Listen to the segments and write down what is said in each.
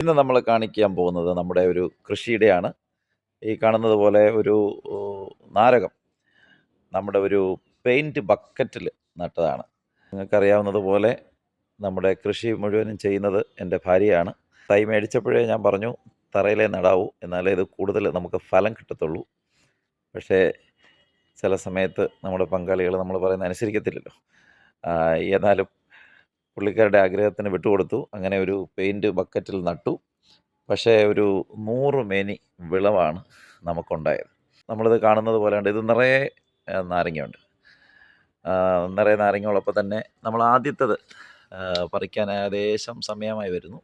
ഇന്ന് നമ്മൾ കാണിക്കാൻ പോകുന്നത് നമ്മുടെ ഒരു കൃഷിയുടെയാണ്. ഈ കാണുന്നത് പോലെ ഒരു നാരകം നമ്മുടെ ഒരു പെയിന്റ് ബക്കറ്റിൽ നട്ടതാണ്. നിങ്ങൾക്കറിയാവുന്നതുപോലെ നമ്മുടെ കൃഷി മുഴുവനും ചെയ്യുന്നത് എന്റെ ഭാര്യയാണ്. തൈ മേടിച്ചപ്പോഴേ ഞാൻ പറഞ്ഞു തറയിലേ നടാവൂ എന്നാലേ ഇത് കൂടുതൽ നമുക്ക് ഫലം കിട്ടത്തുള്ളൂ. പക്ഷേ ചില സമയത്ത് നമ്മുടെ പങ്കാളികൾ നമ്മൾ പറയുന്ന അനുസരിക്കത്തില്ലല്ലോ. എന്നാലും പുള്ളിക്കാരുടെ ആഗ്രഹത്തിന് വിട്ടുകൊടുത്തു. അങ്ങനെ ഒരു പെയിന്റ് ബക്കറ്റിൽ നട്ടു. പക്ഷേ ഒരു നൂറ് മേനി വിളവാണ് നമുക്കുണ്ടായത്. നമ്മളിത് കാണുന്നത് പോലെ ഉണ്ട് ഇത് നിറയെ നാരങ്ങയുണ്ട്. നിറയെ നാരങ്ങ നാരങ്ങയുള്ളപ്പോൾ തന്നെ നമ്മൾ ആദ്യത്തത് പറിക്കാൻ ഏകദേശം സമയമായി വരുന്നു.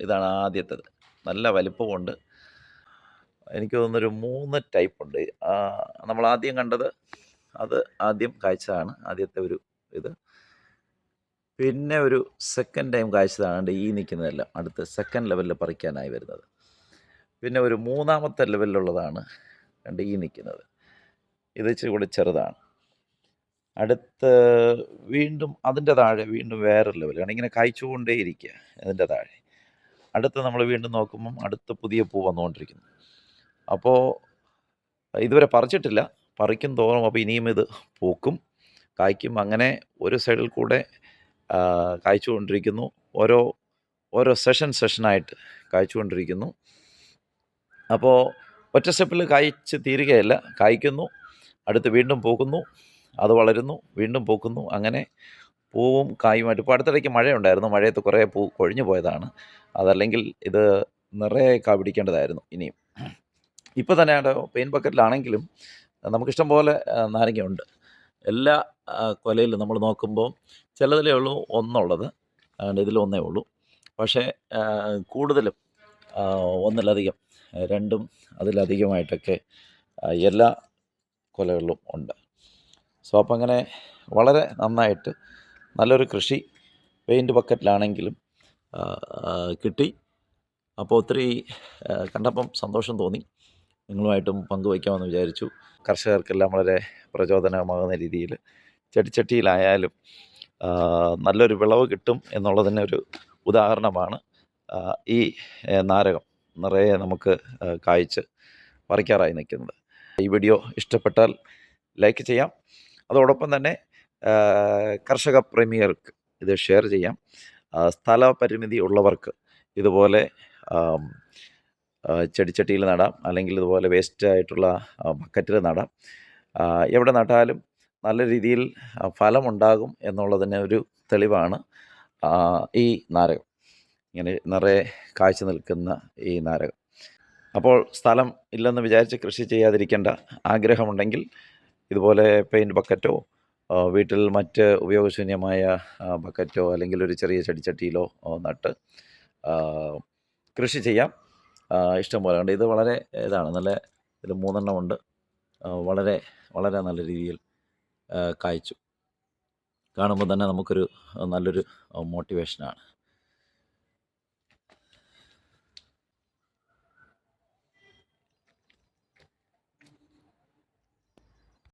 ഇതാണ് ആദ്യത്തത്. നല്ല വലിപ്പമുണ്ട്. എനിക്ക് തോന്നുന്നൊരു മൂന്ന് ടൈപ്പുണ്ട്. നമ്മൾ ആദ്യം കണ്ടത് അത് ആദ്യം കാഴ്ചതാണ് ആദ്യത്തെ ഒരു പിന്നെ ഒരു സെക്കൻഡ് ടൈം കാഴ്ചതാണ് ഈ നിൽക്കുന്നതെല്ലാം അടുത്ത സെക്കൻഡ് ലെവലിൽ പറിക്കാനായി വരുന്നത്. പിന്നെ ഒരു മൂന്നാമത്തെ ലെവലിലുള്ളതാണ് കണ്ട് ഈ നിൽക്കുന്നത് ഇത് ഇച്ചിരി കൂടി ചെറുതാണ്. അടുത്ത് വീണ്ടും അതിന്റെ താഴെ വീണ്ടും വേറെ ലെവൽ കാരണം ഇങ്ങനെ കായ്ച്ചുകൊണ്ടേ ഇരിക്കുക അതിന്റെ താഴെ. അടുത്ത് നമ്മൾ വീണ്ടും നോക്കുമ്പം അടുത്ത പുതിയ പൂ വന്നുകൊണ്ടിരിക്കുന്നു. അപ്പോൾ ഇതുവരെ പറിച്ചിട്ടില്ല. പറിക്കും തോറും അപ്പോൾ ഇനിയും ഇത് പൂക്കും. കായ്ക്കും അങ്ങനെ ഒരു സൈഡിൽ കൂടെ കായ്ച്ചുകൊണ്ടിരിക്കുന്നു. ഓരോ ഓരോ സെഷൻ സെഷനായിട്ട് കായ്ച്ചുകൊണ്ടിരിക്കുന്നു. അപ്പോൾ ഒറ്റ സ്റ്റെപ്പിൽ കായ്ച്ച് തീരുകയല്ല. കായ്ക്കുന്നു അടുത്ത് വീണ്ടും പോകുന്നു അത് വളരുന്നു വീണ്ടും പൂക്കുന്നു അങ്ങനെ പൂവും കായുമായിട്ട്. ഇപ്പോൾ അടുത്തിടയ്ക്ക് മഴയുണ്ടായിരുന്നു. മഴയത്ത് കുറേ പൂ കൊഴിഞ്ഞു പോയതാണ്. അതല്ലെങ്കിൽ ഇത് നിറയെ കാ പിടിക്കേണ്ടതായിരുന്നു ഇനിയും. ഇപ്പോൾ തന്നെ പെയിൻ ബക്കറ്റിലാണെങ്കിലും നമുക്കിഷ്ടം പോലെ നാരങ്ങയുണ്ട്. എല്ലാ കൊലയിലും നമ്മൾ നോക്കുമ്പോൾ ചിലതിലേ ഉള്ളൂ ഒന്നുള്ളത്. അതുകൊണ്ട് ഒന്നേ ഉള്ളൂ. പക്ഷേ കൂടുതലും ഒന്നിലധികം രണ്ടും അതിലധികമായിട്ടൊക്കെ എല്ലാ കൊലകളിലും ഉണ്ട്. സോ അപ്പം അങ്ങനെ വളരെ നന്നായിട്ട് നല്ലൊരു കൃഷി പെയിന്റ് ബക്കറ്റിലാണെങ്കിലും കിട്ടി. അപ്പോൾ ഒത്തിരി കണ്ടപ്പം സന്തോഷം തോന്നി. നിങ്ങളുമായിട്ടും പങ്കുവയ്ക്കാമെന്ന് വിചാരിച്ചു. കർഷകർക്കെല്ലാം വളരെ പ്രചോദനമാകുന്ന രീതിയിൽ ചെടിച്ചട്ടിയിലായാലും നല്ലൊരു വിളവ് കിട്ടും എന്നുള്ളതിന് ഒരു ഉദാഹരണമാണ്. ഈ നാരകം നിറയെ നമുക്ക് കായ്ച്ച് പറിക്കാറായി നിൽക്കുന്നത്. ഈ വീഡിയോ ഇഷ്ടപ്പെട്ടാൽ ലൈക്ക് ചെയ്യാം. അതോടൊപ്പം തന്നെ കർഷക പ്രേമികൾക്ക് ഇത് ഷെയർ ചെയ്യാം. സ്ഥലപരിമിതി സ്ഥല പരിമിതി ഉള്ളവർക്ക് ഇതുപോലെ ചെടിച്ചട്ടിയിൽ നടാം. അല്ലെങ്കിൽ ഇതുപോലെ വേസ്റ്റ് ആയിട്ടുള്ള ബക്കറ്റിൽ നടാം. എവിടെ നട്ടാലും നല്ല രീതിയിൽ ഫലമുണ്ടാകും എന്നുള്ളതിന് ഒരു തെളിവാണ് ഈ നാരകം. ഇങ്ങനെ നിറയെ കാഴ്ച നിൽക്കുന്ന ഈ നാരകം. അപ്പോൾ സ്ഥലം ഇല്ലെന്ന് വിചാരിച്ച് കൃഷി ചെയ്യാതിരിക്കേണ്ട ആഗ്രഹമുണ്ടെങ്കിൽ ഇതുപോലെ പെയിന്റ് ബക്കറ്റോ വീട്ടിൽ മറ്റ് ഉപയോഗശൂന്യമായ ബക്കറ്റോ അല്ലെങ്കിൽ ഒരു ചെറിയ ചെടിച്ചട്ടിയിലോ നട്ട് കൃഷി ചെയ്യാം. ഇഷ്ടം പോലെ ഉണ്ട്. ഇത് വളരെ ഇതാണ്. നല്ല ഇത് മൂന്നെണ്ണം ഉണ്ട് വളരെ വളരെ നല്ല രീതിയിൽ കായ്ച്ചു. കാണുമ്പോൾ തന്നെ നമുക്കൊരു നല്ലൊരു മോട്ടിവേഷനാണ്